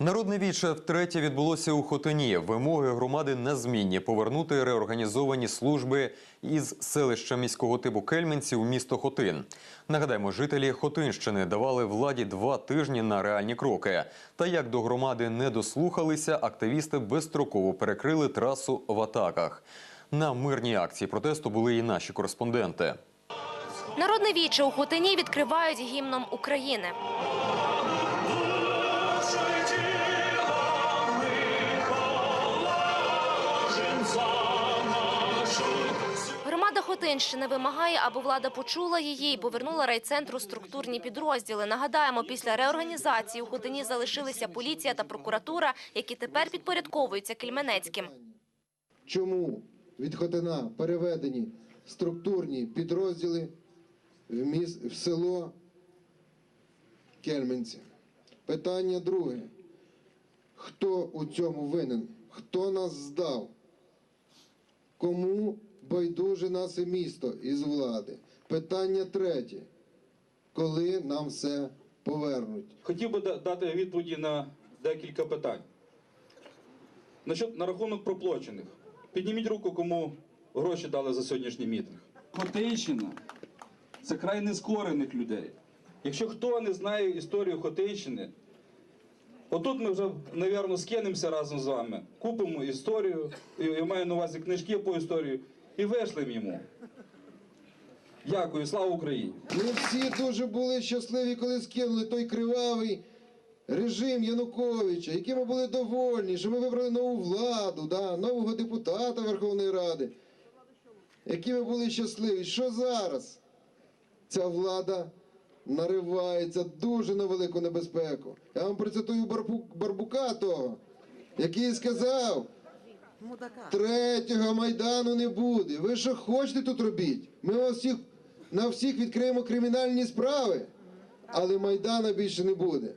Народне віче втретє відбулося у Хотині. Вимоги громади незмінні – повернути реорганізовані служби із селища міського типу Кельменці у місто Хотин. Нагадаємо, жителі Хотинщини давали владі два тижні на реальні кроки. Та як до громади не дослухалися, активісти безстроково перекрили трасу в атаках. На мирній акції протесту були і наші кореспонденти. Народне віче у Хотині відкривають гімном України. Громада Хотинщини вимагає, аби влада почула її і повернула райцентру структурні підрозділи. Нагадаємо, після реорганізації у Хотині залишилися поліція та прокуратура, які тепер підпорядковуються Кельменецьким. чому від Хотина переведені структурні підрозділи в, міс... в село Кельменці. Питання друге. Хто у цьому винен? Хто нас здав? Кому байдуже наше місто із влади? Питання третє. Коли нам все повернуть? Хотів би дати відповіді на декілька питань. Насчет, на рахунок проплачених. Підніміть руку, кому гроші дали за сьогоднішній мітинг. Хотейщина це край нескорених людей. Якщо хто не знає історію Хотейщини, отут ми вже, мабуть, скинемося разом з вами, купимо історію, я маю на увазі книжки по історії, і вишлемо йому. Дякую, слава Україні! Ми всі дуже були щасливі, коли скинули той кривавий режим Януковича, яким ми були довольні, що ми вибрали нову владу, да, нового депутата Верховної Ради. Які ми були щасливі. Що зараз? Ця влада наривається дуже на велику небезпеку. Я вам процитую барбук Барбука того, який сказав. Третього майдану не буде. Ви що хочете тут робіть? Ми вас всіх на всіх відкриємо кримінальні справи, але майдана більше не буде.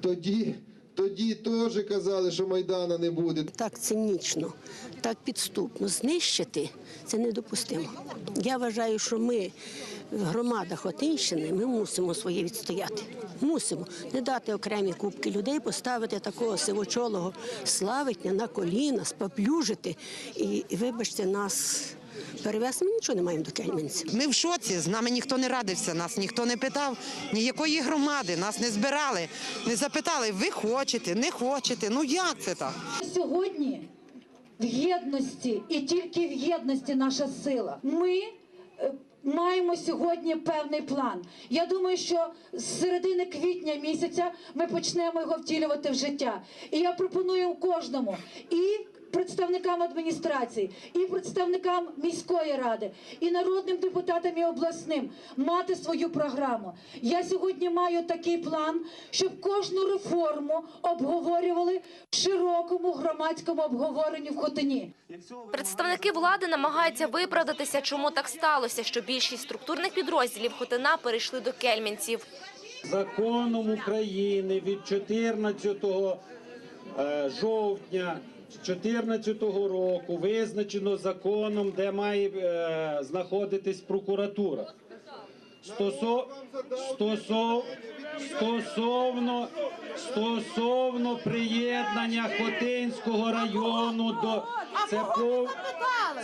Тоді, тоді теж казали, що майдана не буде. так цинічно, так підступно знищити це недопустимо. Я вважаю, що ми, громада Хотинщини, ми мусимо своє відстояти. Мусимо не дати окремі кубки людей, поставити такого сивочолого славитня на коліна, споплюжити і вибачте, нас перевести. Ми нічого не маємо до кельменців. Ми в шоці, з нами ніхто не радився, нас ніхто не питав, ніякої громади, нас не збирали, не запитали, ви хочете, не хочете. Ну як це так? Сьогодні в єдності і тільки в єдності наша сила. Ми е, маємо сьогодні певний план. Я думаю, що з середини квітня місяця ми почнемо його втілювати в життя. І я пропоную кожному і представникам адміністрації, і представникам міської ради, і народним депутатам і обласним мати свою програму. Я сьогодні маю такий план, щоб кожну реформу обговорювали в широкому громадському обговоренні в Хотині. Представники влади намагаються виправдатися, чому так сталося, що більшість структурних підрозділів Хотина перейшли до кельменців. законом України від 14 е, жовтня 2014 року визначено законом, де має е, знаходитись прокуратура. Стосо, стосов, стосовно, стосовно приєднання Хотинського району до це пов,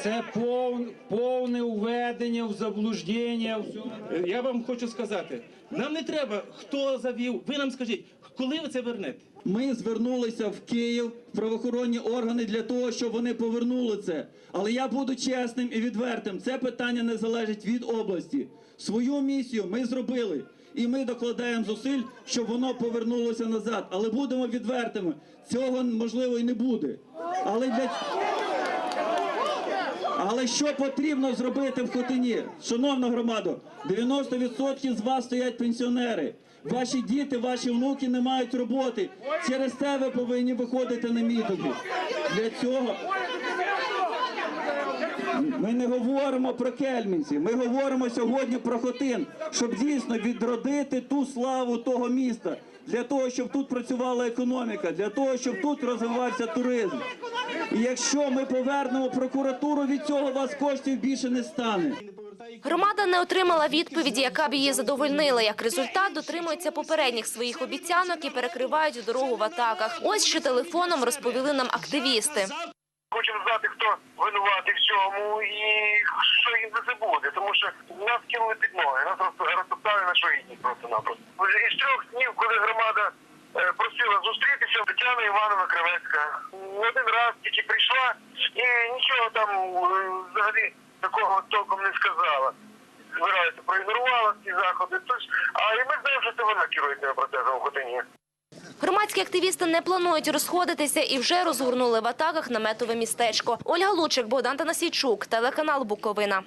це пов, повне введення в заблуждення. Я вам хочу сказати, нам не треба, хто завів. Ви нам скажіть, коли ви це вернете? Ми звернулися в Київ в правоохоронні органи для того, щоб вони повернули це. Але я буду чесним і відвертим. Це питання не залежить від області. Свою місію ми зробили. І ми докладаємо зусиль, щоб воно повернулося назад. Але будемо відвертими. Цього можливо і не буде. Але для але що потрібно зробити в Хотині? Шановна громада, 90% з вас стоять пенсіонери. Ваші діти, ваші внуки не мають роботи. Через це ви повинні виходити на мітинги. Для цього ми не говоримо про кельмінців, ми говоримо сьогодні про Хотин, щоб дійсно відродити ту славу того міста, для того, щоб тут працювала економіка, для того, щоб тут розвивався туризм. І якщо ми повернемо прокуратуру, від цього у вас коштів більше не стане. Громада не отримала відповіді, яка б її задовольнила. Як результат, дотримуються попередніх своїх обіцянок і перекривають дорогу в атаках. Ось що телефоном розповіли нам активісти. Хочемо знати, хто винуватий в цьому і що їм за це буде. Тому що нас кинули під ноги, нас роз- розтоптали на шоїдні просто-напросто. Із трьох днів, коли громада просила зустрітися, Тетяна Івановна Кривецька один раз тільки прийшла і нічого там е, взагалі такого толком не сказала. Збирається, проігнорувала ці заходи. Тож, а і ми знаємо, що це вона керує цими процесом в Хотині. Громадські активісти не планують розходитися і вже розгорнули в атаках наметове містечко. Ольга Лучик, Богдан Танасійчук, телеканал Буковина.